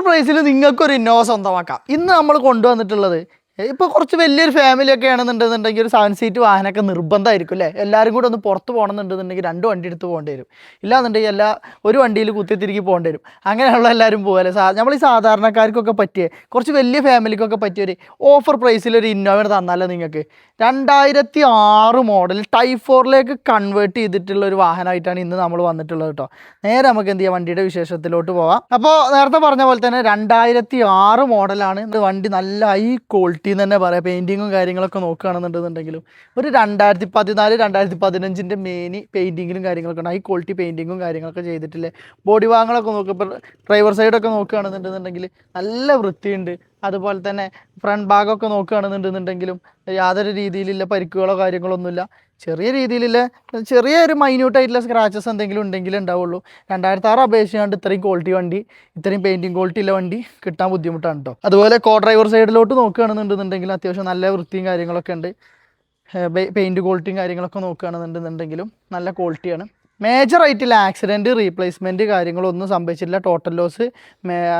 പ്രൈസിൽ നിങ്ങൾക്കൊരു ഇന്നോവ സ്വന്തമാക്കാം. ഇന്ന് നമ്മൾ കൊണ്ടുവന്നിട്ടുള്ളത് ഇപ്പോൾ കുറച്ച് വലിയൊരു ഫാമിലി ഒക്കെ ആണെന്നുണ്ടെന്നുണ്ടെങ്കിൽ ഒരു സെവൻ സീറ്റ് വാഹനമൊക്കെ നിർബന്ധമായിരിക്കും അല്ലേ? എല്ലാവരും കൂടെ ഒന്ന് പുറത്ത് പോകണമെന്നുണ്ടെന്നുണ്ടെങ്കിൽ രണ്ട് വണ്ടി എടുത്ത് പോകേണ്ടി വരും. ഇല്ലാന്നുണ്ടെങ്കിൽ എല്ലാ ഒരു വണ്ടിയിൽ കുത്തിത്തിരിക്കി പോകേണ്ടി വരും. അങ്ങനെയുള്ള എല്ലാവരും പോകല്ലേ സാ നമ്മൾ ഈ സാധാരണക്കാർക്കൊക്കെ പറ്റിയ കുറച്ച് വലിയ ഫാമിലിക്കൊക്കെ പറ്റിയ ഒരു ഓഫർ പ്രൈസിൽ ഒരു ഇന്നോവ തന്നാലോ നിങ്ങൾക്ക്? രണ്ടായിരത്തി ആറ് മോഡൽ ടൈപ്പ് ഫോറിലേക്ക് കൺവേർട്ട് ചെയ്തിട്ടുള്ള ഒരു വാഹനമായിട്ടാണ് ഇന്ന് നമ്മൾ വന്നിട്ടുള്ളത് കേട്ടോ. നേരെ നമുക്ക് എന്ത് ചെയ്യാം? വണ്ടിയുടെ വിശേഷത്തിലോട്ട് പോവാം. അപ്പോൾ നേരത്തെ പറഞ്ഞ പോലെ തന്നെ രണ്ടായിരത്തി ആറ് മോഡലാണ് വണ്ടി നല്ല ഹൈ ക്വാളിറ്റി എന്ന് തന്നെ പറയാം. പെയിന്റിങ്ങും കാര്യങ്ങളൊക്കെ നോക്കുകയാണെന്നുണ്ടെന്നുണ്ടെങ്കിലും ഒരു രണ്ടായിരത്തി പതിനാല് രണ്ടായിരത്തി പതിനഞ്ചിന്റെ മെയിൻ പെയിന്റിങ്ങിലും കാര്യങ്ങളൊക്കെ ഉണ്ട്. ഹൈ ക്വാളിറ്റി പെയിന്റിങ്ങും കാര്യങ്ങളൊക്കെ ചെയ്തിട്ടില്ലേ? ബോഡി ഭാഗങ്ങളൊക്കെ നോക്കുമ്പോൾ ഡ്രൈവർ സൈഡൊക്കെ നോക്കുകയാണെന്നുണ്ടെന്നുണ്ടെങ്കിൽ നല്ല വൃത്തിയുണ്ട്. അതുപോലെ തന്നെ ഫ്രണ്ട് ഭാഗമൊക്കെ നോക്കുകയാണെന്നുണ്ടെന്നുണ്ടെങ്കിലും യാതൊരു രീതിയിലുള്ള പരിക്കുകളോ കാര്യങ്ങളൊന്നുമില്ല. ചെറിയ രീതിയിലുള്ള ചെറിയ ഒരു മൈന്യൂട്ടായിട്ടുള്ള സ്ക്രാച്ചസ് എന്തെങ്കിലും ഉണ്ടെങ്കിൽ ഉണ്ടാവുള്ളൂ. രണ്ടായിരത്തി ആറ് അപേക്ഷിച്ചുകൊണ്ട് ഇത്രയും ക്വാളിറ്റി വണ്ടി ഇത്രയും പെയിന്റിങ് ക്വാളിറ്റി ഉള്ള വണ്ടി കിട്ടാൻ ബുദ്ധിമുട്ടാണ് കേട്ടോ അതുപോലെ കോ ഡ്രൈവർ സൈഡിലോട്ട് നോക്കുകയാണെന്നുണ്ടെന്നുണ്ടെങ്കിൽ അത്യാവശ്യം നല്ല വൃത്തിയും കാര്യങ്ങളൊക്കെ ഉണ്ട്. പെയിന്റ് ക്വാളിറ്റിയും കാര്യങ്ങളൊക്കെ നോക്കുകയാണെന്നുണ്ടെന്നുണ്ടെങ്കിലും നല്ല ക്വാളിറ്റിയാണ് മേജർ ആയിട്ടുള്ള ആക്സിഡന്റ് റീപ്ലേസ്മെന്റ് കാര്യങ്ങളൊന്നും സംഭവിച്ചിട്ടില്ല. ടോട്ടൽ ലോസ്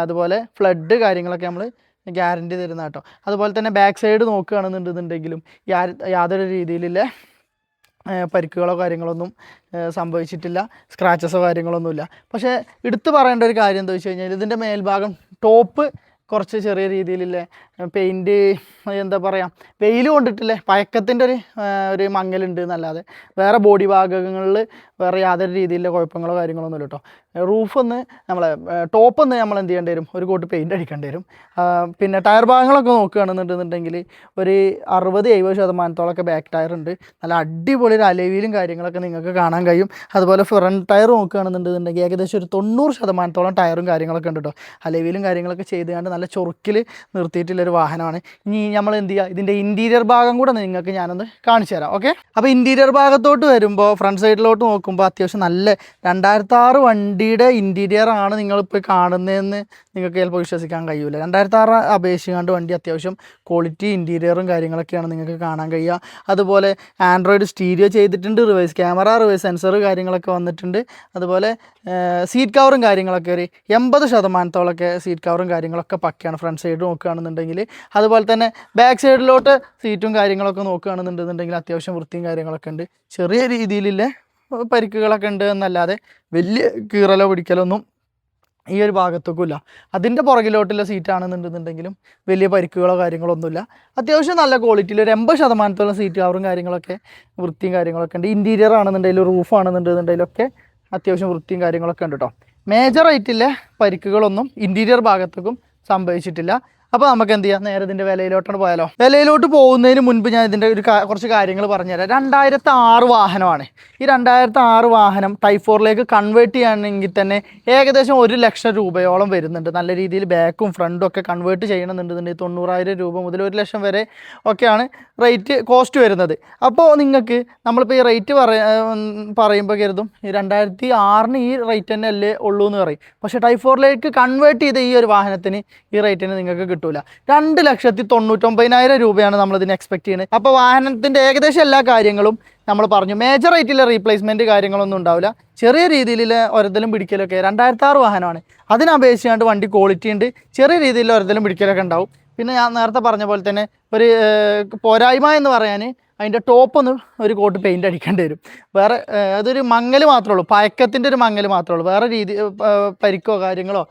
അതുപോലെ ഫ്ലഡ് കാര്യങ്ങളൊക്കെ നമ്മൾ ഗ്യാരണ്ടി തരുന്ന കേട്ടോ അതുപോലെ തന്നെ ബാക്ക് സൈഡ് നോക്കുകയാണെന്നുണ്ടെന്നുണ്ടെങ്കിലും യാതൊരു രീതിയിലുള്ള പരിക്കുകളോ കാര്യങ്ങളൊന്നും സംഭവിച്ചിട്ടില്ല. സ്ക്രാച്ചസോ കാര്യങ്ങളൊന്നുമില്ല. പക്ഷേ എടുത്തു പറയേണ്ട ഒരു കാര്യം എന്താ വെച്ച് കഴിഞ്ഞാൽ ഇതിന്റെ മേൽഭാഗം ടോപ്പ് കുറച്ച് ചെറിയ രീതിയിലുള്ള പെയിന്റ് എന്താ പറയുക വെയിൽ കൊണ്ടിട്ടില്ലേ? പയക്കത്തിന്റെ ഒരു ഒരു മങ്ങലുണ്ട് എന്നല്ലാതെ. വേറെ ബോഡി ഭാഗങ്ങളിൽ വേറെ യാതൊരു രീതിയിലുള്ള കുഴപ്പങ്ങളോ കാര്യങ്ങളൊന്നും ഒന്നുമില്ല കേട്ടോ റൂഫ് ഒന്ന് നമ്മളെ ടോപ്പ് ഒന്ന് നമ്മൾ എന്ത് ചെയ്യേണ്ടി വരും? ഒരു കോട്ട് പെയിന്റ് അടിക്കേണ്ടി വരും. പിന്നെ ടയർ ഭാഗങ്ങളൊക്കെ നോക്കുകയാണെന്നുണ്ടെന്നുണ്ടെങ്കിൽ ഒരു അറുപത് എഴുപത് ശതമാനത്തോളമൊക്കെ ബാക്ക് ടയർ ഉണ്ട്. നല്ല അടിപൊളി ഒരു അലവിയിലും കാര്യങ്ങളൊക്കെ നിങ്ങൾക്ക് കാണാൻ കഴിയും. അതുപോലെ ഫ്രണ്ട് ടയർ നോക്കുകയാണെന്നുണ്ടെന്നുണ്ടെങ്കിൽ ഏകദേശം ഒരു തൊണ്ണൂറ് ശതമാനത്തോളം ടയറും കാര്യങ്ങളൊക്കെ ഉണ്ട് കേട്ടോ അലവിയിലും കാര്യങ്ങളൊക്കെ ചെയ്ത് കണ്ട് നല്ല ചൊറുക്കിൽ നിർത്തിയിട്ടുള്ളൊരു വാഹനമാണ്. ഇനി നമ്മൾ എന്ത് ചെയ്യുക ഇതിന്റെ ഇന്റീരിയർ ഭാഗം കൂടെ നിങ്ങൾക്ക് ഞാനൊന്ന് കാണിച്ചു തരാം ഓക്കെ അപ്പോൾ ഇന്റീരിയർ ഭാഗത്തോട്ട് വരുമ്പോൾ ഫ്രണ്ട് സൈഡിലോട്ട് നോക്കുമ്പോൾ അത്യാവശ്യം നല്ല രണ്ടായിരത്തി ആറ് വണ്ടിയുടെ ഇന്റീരിയർ ആണ് നിങ്ങളിപ്പോൾ കാണുന്നതെന്ന് നിങ്ങൾക്ക് ചിലപ്പോൾ വിശ്വസിക്കാൻ കഴിയില്ല രണ്ടായിരത്തി ആറ് അപേക്ഷിക്കാണ്ട് വണ്ടി അത്യാവശ്യം ക്വാളിറ്റി ഇന്റീരിയറും കാര്യങ്ങളൊക്കെയാണ് നിങ്ങൾക്ക് കാണാൻ കഴിയുക. അതുപോലെ ആൻഡ്രോയിഡ് സ്റ്റീരിയോ ചെയ്തിട്ടുണ്ട് റിവേഴ്സ് ക്യാമറ റിവേഴ്സ് സെൻസർ കാര്യങ്ങളൊക്കെ വന്നിട്ടുണ്ട്. അതുപോലെ സീറ്റ് കവറും കാര്യങ്ങളൊക്കെ ഒരു എൺപത് ശതമാനത്തോളമൊക്കെ സീറ്റ് കവറും കാര്യങ്ങളൊക്കെ പക്കയാണ്. ഫ്രണ്ട് സൈഡ് നോക്കുകയാണെന്നുണ്ടെങ്കിൽ അതുപോലെ തന്നെ ബാക്ക് സൈഡിലോട്ട് സീറ്റും കാര്യങ്ങളൊക്കെ നോക്കുകയാണെന്നുണ്ടെന്നുണ്ടെങ്കിൽ അത്യാവശ്യം വൃത്തിയും കാര്യങ്ങളൊക്കെ ഉണ്ട്. ചെറിയ രീതിയിലുള്ള പരിക്കുകളൊക്കെ ഉണ്ട് എന്നല്ലാതെ വലിയ കീറലോ പിടിക്കലൊന്നും ഈ ഒരു ഭാഗത്തേക്കുമില്ല. അതിന്റെ പുറകിലോട്ടുള്ള സീറ്റാണെന്നുണ്ടെന്നുണ്ടെങ്കിലും വലിയ പരിക്കുകളോ കാര്യങ്ങളോ ഒന്നുമില്ല അത്യാവശ്യം നല്ല ക്വാളിറ്റിയിൽ ഒരു എൺപത് ശതമാനത്തോളം സീറ്റ് കവറും കാര്യങ്ങളൊക്കെ വൃത്തിയും കാര്യങ്ങളൊക്കെ ഉണ്ട്. ഇന്റീരിയർ ആണെന്നുണ്ടെങ്കിലും റൂഫ് ആണെന്നുണ്ടെന്നുണ്ടെങ്കിലൊക്കെ അത്യാവശ്യം വൃത്തിയും കാര്യങ്ങളൊക്കെ ഉണ്ട് കേട്ടോ മേജറായിട്ടുള്ള പരിക്കുകളൊന്നും ഇന്റീരിയർ ഭാഗത്തേക്കും സംഭവിച്ചിട്ടില്ല. അപ്പോൾ നമുക്ക് എന്ത് ചെയ്യാം? നേരെ ഇതിന്റെ വിലയിലോട്ടാണ് പോയാലോ. വിലയിലോട്ട് പോകുന്നതിന് മുൻപ് ഞാൻ ഇതിന്റെ ഒരു കുറച്ച് കാര്യങ്ങൾ പറഞ്ഞുതരാം. രണ്ടായിരത്തി ആറ് വാഹനമാണ്. ഈ രണ്ടായിരത്തി ആറ് വാഹനം ടൈഫോറിലേക്ക് ഫോറിലേക്ക് കൺവേർട്ട് ചെയ്യുകയാണെങ്കിൽ തന്നെ ഏകദേശം ഒരു ലക്ഷം രൂപയോളം വരുന്നുണ്ട്. നല്ല രീതിയിൽ ബാക്കും ഫ്രണ്ടും ഒക്കെ കൺവേർട്ട് ചെയ്യണമെന്നുണ്ടെന്നുണ്ടെങ്കിൽ തൊണ്ണൂറായിരം രൂപ മുതൽ ഒരു ലക്ഷം വരെ ഒക്കെയാണ് റേറ്റ് കോസ്റ്റ് വരുന്നത്. അപ്പോൾ നിങ്ങൾക്ക് നമ്മളിപ്പോൾ ഈ റേറ്റ് പറയ പറയുമ്പോൾ കരുതും രണ്ടായിരത്തി ആറിന് ഈ റേറ്റ് തന്നെ അല്ലേ ഉള്ളൂ എന്ന് പറയും. പക്ഷേ ടൈഫോറിലേക്ക് ഫോറിലേക്ക് കൺവേർട്ട് ചെയ്ത ഈ ഒരു വാഹനത്തിന് ഈ റേറ്റിന് നിങ്ങൾക്ക് കിട്ടൂല. രണ്ട് ലക്ഷത്തി തൊണ്ണൂറ്റൊമ്പതിനായിരം രൂപയാണ് നമ്മൾ ഇതിന് എക്സ്പെക്ട് ചെയ്യുന്നത്. അപ്പോൾ വാഹനത്തിന്റെ ഏകദേശം എല്ലാ കാര്യങ്ങളും നമ്മൾ പറഞ്ഞു. മേജർ ആയിട്ടുള്ള റീപ്ലേസ്മെന്റ് കാര്യങ്ങളൊന്നും ഉണ്ടാവില്ല. ചെറിയ രീതിയിൽ ഒരതലും പിടിക്കലൊക്കെ രണ്ടായിരത്തി ആറ് വാഹനമാണ് അതിനപേക്ഷിച്ചാണ്ട് വണ്ടി ക്വാളിറ്റി ഉണ്ട്. ചെറിയ രീതിയിൽ ഒരതലും പിടിക്കലൊക്കെ ഉണ്ടാവും. പിന്നെ ഞാൻ നേരത്തെ പറഞ്ഞ പോലെ തന്നെ ഒരു പോരായ്മ എന്ന് പറയാൻ അതിന്റെ ടോപ്പ് ഒന്ന് ഒരു കോട്ട് പെയിന്റ് അടിക്കേണ്ടി വരും. വേറെ അതൊരു മങ്ങൽ മാത്രമേ ഉള്ളൂ. പയക്കത്തിന്റെ ഒരു മങ്ങൽ മാത്രമേ ഉള്ളൂ. വേറെ രീതി പരിക്കോ കാര്യങ്ങളോ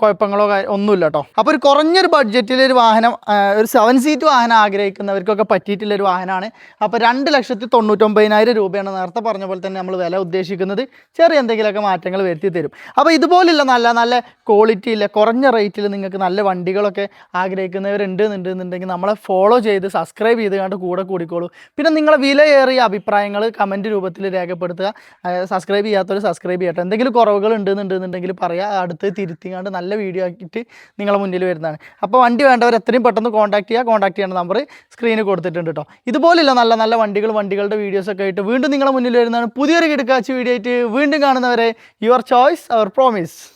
കുഴപ്പങ്ങളോ ഒന്നുമില്ല കേട്ടോ അപ്പോൾ ഒരു കുറഞ്ഞൊരു ബഡ്ജറ്റിൽ ഒരു വാഹനം ഒരു സെവൻ സീറ്റ് വാഹനം ആഗ്രഹിക്കുന്നവർക്കൊക്കെ പറ്റിയിട്ടുള്ള ഒരു വാഹനമാണ് അപ്പോൾ രണ്ട് ലക്ഷത്തി തൊണ്ണൂറ്റൊമ്പതിനായിരം രൂപയാണ് നേരത്തെ പറഞ്ഞ പോലെ തന്നെ നമ്മൾ വില ഉദ്ദേശിക്കുന്നത്. ചെറിയ എന്തെങ്കിലുമൊക്കെ മാറ്റങ്ങൾ വരുത്തി തരും. അപ്പോൾ ഇതുപോലുള്ള നല്ല നല്ല ക്വാളിറ്റി ഇല്ല കുറഞ്ഞ റേറ്റിൽ നിങ്ങൾക്ക് നല്ല വണ്ടികളൊക്കെ ആഗ്രഹിക്കുന്നവരുണ്ട് എന്നുണ്ടെന്നുണ്ടെങ്കിൽ നമ്മളെ ഫോളോ ചെയ്ത് സബ്സ്ക്രൈബ് ചെയ്ത് കണ്ട് കൂടെ കൂടിക്കോളൂ. പിന്നെ നിങ്ങളെ വിലയേറിയ അഭിപ്രായങ്ങൾ കമന്റ് രൂപത്തിൽ രേഖപ്പെടുത്തുക. സബ്സ്ക്രൈബ് ചെയ്യാത്തവർ സബ്സ്ക്രൈബ് ചെയ്യട്ടെ. എന്തെങ്കിലും കുറവുകൾ ഉണ്ടെന്നുണ്ടെന്നുണ്ടെങ്കിൽ പറയുക അടുത്ത് തിരുത്തിങ്ങാണ്ട് നല്ല വീഡിയോ ആക്കിയിട്ട് നിങ്ങളെ മുന്നിൽ വരുന്നതാണ്. അപ്പോൾ വണ്ടി വേണ്ടവർ എത്രയും പെട്ടെന്ന് കോൺടാക്ട് ചെയ്യുക കോൺടാക്ട് ചെയ്യേണ്ട നമ്പർ സ്ക്രീനിൽ കൊടുത്തിട്ടുണ്ട് കേട്ടോ ഇതുപോലുള്ള നല്ല നല്ല വണ്ടികൾ വണ്ടികളുടെ വീഡിയോസൊക്കെ ആയിട്ട് വീണ്ടും നിങ്ങളെ മുന്നിൽ വരുന്നതാണ്. പുതിയൊരു കിടക്കാച്ച് വീഡിയോ ആയിട്ട് വീണ്ടും കാണുന്നവരെ യുവർ ചോയ്സ് അവർ പ്രോമിസ്